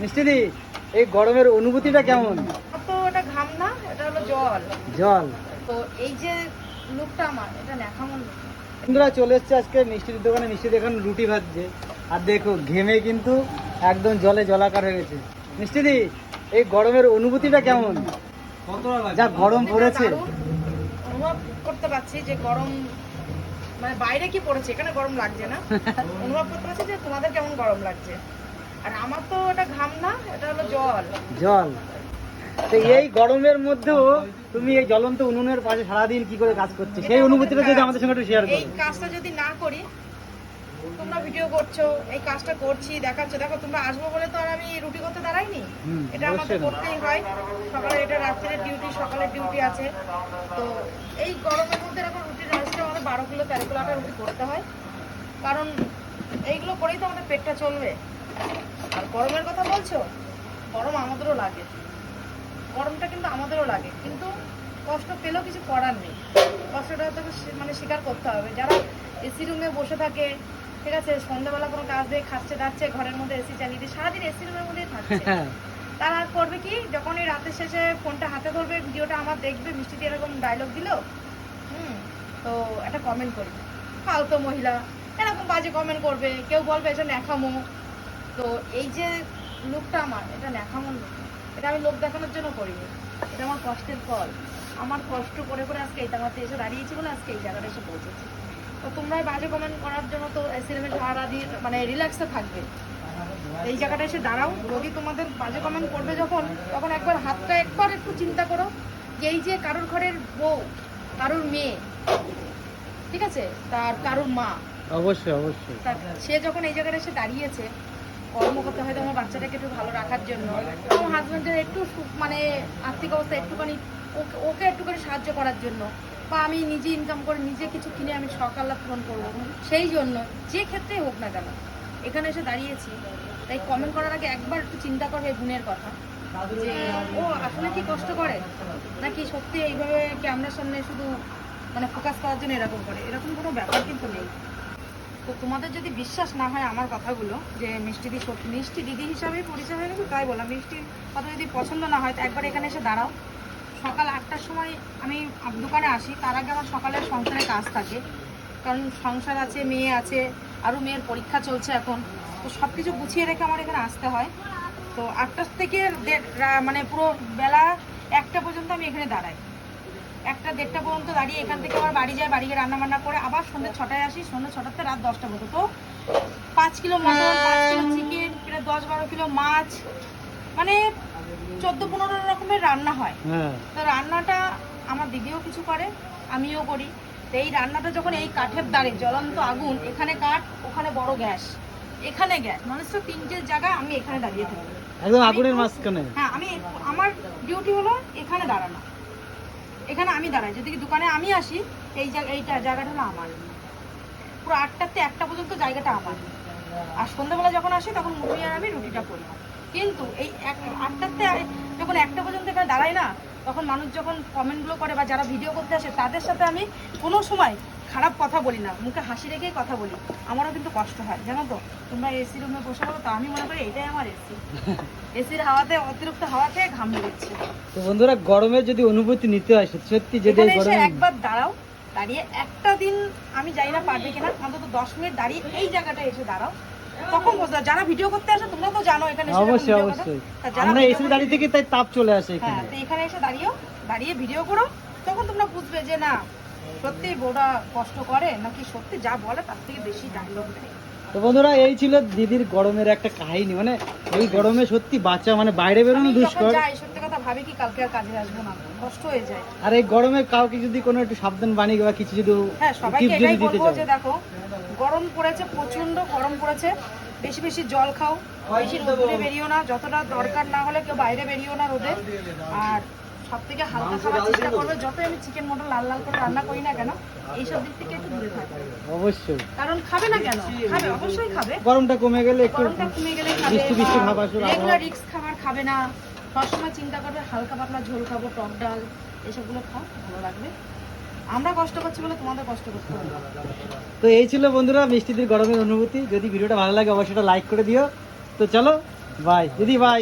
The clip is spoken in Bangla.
মিষ্টিদি এই গরমের অনুভূতিটা কেমন? তো এটা ঘাম না এটা হলো জল। জল? তো এই যে লুকটা আমার এটা ন্যাকামন। বন্ধুরা চলে এসছে আজকে মিষ্টির দোকানে। মিষ্টি দেখুন রুটি ভাজছে। আর দেখো ঘেমে কিন্তু একদম জলে জলাকার হয়ে গেছে। মিষ্টিদি এই গরমের অনুভূতিটা কেমন? যা গরম পড়েছে। অনুভব করতে পারছি যে গরম মানে বাইরে কি পড়েছে? এখানে গরম লাগছে না। অনুভব করতে পারছি যে তোমাদের কেমন গরম লাগছে। আর আমার তো এটা ঘাম না এটা হলো জল। জল? তো এই গরমের মধ্যেও তুমি এই জ্বলন্ত উনুনের পাশে সারাদিন কি করে কাজ করছ? সেই অনুভূতিটা যদি আমাদের সঙ্গে একটু শেয়ার এই কাজটা যদি না করি তোমরা ভিডিও করছ এই কাজটা করছি দেখাচ্ছো। দেখো তোমরা আসব বলে তো আর আমি রুটি করতে দাঁড়াইনি। এটা আমাদের করতেই হয়। সকালে এটা রাত্রের ডিউটি সকালের ডিউটি আছে। তো এই গরমের মধ্যে এরকম রুটি রাত্রে আমাদের বারো কিলো তেরো কিলো আটা রুটি করতে হয়। কারণ এইগুলো করেই তো আমাদের পেটটা চলবে। আর গরমের কথা বলছো? গরম আমাদেরও লাগে। গরমটা কিন্তু আমাদেরও লাগে। কিন্তু কষ্ট পেলেও কিছু করার নেই। কষ্টটা তো মানে স্বীকার করতে হবে। যারা এসি রুমে বসে থাকে ঠিক আছে সন্ধ্যাবেলা কোনো কাজ দিয়ে খাচ্ছে দাচ্ছে ঘরের মধ্যে এসি চালিয়ে দিয়ে সারাদিন এসি রুমের মধ্যেই থাকছে। তারা আর করবে কি? যখন এই রাতের শেষে ফোনটা হাতে ধরবে ভিডিওটা আমার দেখবে মিষ্টি দিয়ে এরকম ডায়লগ দিল হুম তো একটা কমেন্ট করি ফালতো মহিলা এরকম বাজে কমেন্ট করবে। কেউ বলবে এটা ন্যাখামো তো এই যে লুকটা আমার এটা ন্যাখামো look না। এটা আমি লোক দেখানোর জন্য করিনি। এটা আমার কষ্টের ফল। আমার কষ্ট করে করে আজকে এই জায়গাতে এসে দাঁড়িয়েছি বলে আজকে এই জায়গাটা এসে পৌঁছেছি। তো তোমরা বাজে কমেন্ট করার জন্য তো সিনেমে সারাদিন মানে রিল্যাক্সে থাকবে। এই জায়গাটা এসে দাঁড়াও। যদি তোমাদের বাজে কমেন্ট করবে যখন তখন একবার হাতটা একবার একটু চিন্তা করো যে এই যে কারোর ঘরের বউ কারোর মেয়ে ঠিক আছে? তার কারোর মা। অবশ্যই অবশ্যই। সে যখন এই জায়গাটা এসে দাঁড়িয়েছে কর্ম করতে হয়তো আমার বাচ্চাটাকে একটু ভালো রাখার জন্য। আমার হাজব্যান্ডের একটু মানে আর্থিক অবস্থা একটুখানি ওকে- একটুখানি সাহায্য করার জন্য বা আমি নিজে ইনকাম করে নিজে কিছু কিনে আমি সকাল পূরণ করব। সেই জন্য যে ক্ষেত্রেই হোক না কেন, এখানে এসে দাঁড়িয়েছি। তাই কমেন্ট করার আগে একবার একটু চিন্তা এই গুণের কথা, যে ও আসলে কি কষ্ট করে? নাকি সত্যি এইভাবে ক্যামেরার সামনে শুধু মানে ফোকাস করার জন্য এরকম করে? এরকম কোনো ব্যাপার কিন্তু নেই। তো তোমাদের যদি বিশ্বাস না হয় আমার কথাগুলো, যে মিষ্টি দি সত্যি, মিষ্টি দিদি হিসাবেই পরিচয় হয়ে গেছে, তাই বললাম, মিষ্টির কথা যদি পছন্দ না হয়, তো একবার এখানে এসে দাঁড়াও। সকাল আটটার সময় আমি দোকানে আসি, তার আগে আমার সকালের সংসারে কাজ থাকে, কারণ সংসার আছে, মেয়ে আছে, আরও মেয়ের পরীক্ষা চলছে এখন, তো সব কিছু গুছিয়ে রেখে আমার এখানে আসতে হয়। তো আটটার থেকে মানে পুরো বেলা একটা পর্যন্ত আমি এখানে দাঁড়াই। একটা দেড়টা পর্যন্ত দাঁড়িয়ে এখান থেকে আবার বাড়ি যায় বাড়ি গিয়ে রান্না বান্না করে আবার সন্ধ্যে ছটায় আসি সন্ধ্যে ছটাতে রাত দশটা পর্যন্ত। তো পাঁচ কিলো মটন পাঁচ কিলো চিকেন প্রায় দশ বারো কিলো মাছ মানে চোদ্দ পনেরো রকমের রান্না হয়। হ্যাঁ। তো রান্নাটা আমার দিদিও কিছু করে আমিও করি। তো এই রান্নাটা যখন এই কাঠের দাঁড়ে জ্বলন্ত আগুন এখানে কাঠ ওখানে বড় গ্যাস এখানে গ্যাস মানে তো তিনটের জায়গা আমি এখানে দাঁড়িয়ে থাকি। একদম আগুনের মাঝখানে। হ্যাঁ আমি আমার ডিউটি হলো এখানে দাঁড়ানো। এখানে আমি দাঁড়াই যদি দোকানে আমি আসি, এই জায়গা এইটা জায়গাটা হলো আমার। পুরো আটটাতে একটা পর্যন্ত জায়গাটা আমার। আর সন্ধ্যাবেলা যখন আসি, তখন মুড়ি আর আমি রুটিটা করি। কিন্তু এই এক আটটাতে যখন একটা পর্যন্ত এখানে দাঁড়াই না, তখন মানুষ যখন কমেন্টগুলো করে বা যারা ভিডিও করতে আসে, তাদের সাথে আমি কোনো সময় খারাপ কথা বলি না মুখে হাসি রেখেই কথা বলি। আমারও কিন্তু কষ্ট হয় জানো তো? তোমরা এসি রুমে বসে থাকো তো আমি মনে করি এটাই আমার এসি এসির হাওয়াতে অতিরিক্ত হাওয়া খেয়ে ঘাম বেরোচ্ছে। তো বন্ধুরা গরমের যদি অনুভূতি নিতে হয় সত্যি যদি গরমে একবার দাঁড়াও দাঁড়িয়ে একটা দিন আমি জানি না পারবে কিনা অন্তত দশ মিনিট দাঁড়িয়ে এই জায়গাটা এসে দাঁড়াও। তখন বুঝতে যারা ভিডিও করতে আসে তোমরা তো জানো এখানে অবশ্যই অবশ্যই আমরা এসে দাঁড়িয়ে থেকে তাই তাপ চলে আসে হ্যাঁ এখানে। তো এখানে এসে দাঁড়িয়েও দাঁড়িয়ে ভিডিও করো তখন তোমরা বুঝবে যে না সত্যি বউটা কষ্ট করে? নাকি সত্যি যা বলে তার থেকে বেশি ডায়লগ দেয়? তো বন্ধুরা এই ছিল দিদির গরমের একটা কাহিনী। মানে এই গরমে সত্যি বাচ্চা মানে বাইরে বেরোনো দুষ্কর। সত্যি কথা ভাবি কি কালকে আর কাজে আসব না। কষ্ট হয়ে যায়। আর এই গরমে কাউকে যদি কোনো একটু সাবধান বাণী বা কিছু যদি হ্যাঁ সবাইকে এটাই বলব যে দেখো গরম পড়েছে প্রচণ্ড গরম পড়েছে। বেশি বেশি জল খাও। বেশি রোদে বেরিও না। যতটা দরকার না হলে কেউ বাইরে বেরিও না রোদে। আর সব থেকে হালকা খাবার চেষ্টা করবে যতই আমি চিকেন মটন লাল লাল করে রান্না করি না কেন এইসব দিক থেকে একটু দূরে থাকবে অবশ্যই। কারণ খাবে না কেন? খাবে অবশ্যই খাবে। গরমটা কমে গেলে একটু গরমটা কমে গেলে খাবে রেগুলার রিক্স খাবার খাবে না। সবসময় চিন্তা করবে হালকা পাতলা ঝোল খাব টক ডাল এসবগুলো খাও ভালো লাগবে। আমরা কষ্ট করছি বলে তোমাদের কষ্ট করতে হবে তো এই ছিল বন্ধুরা মিষ্টিদের গরমের অনুভূতি। যদি ভিডিওটা ভালো লাগে অবশ্যই লাইক করে দিও। তো চলো বাই দিদি বাই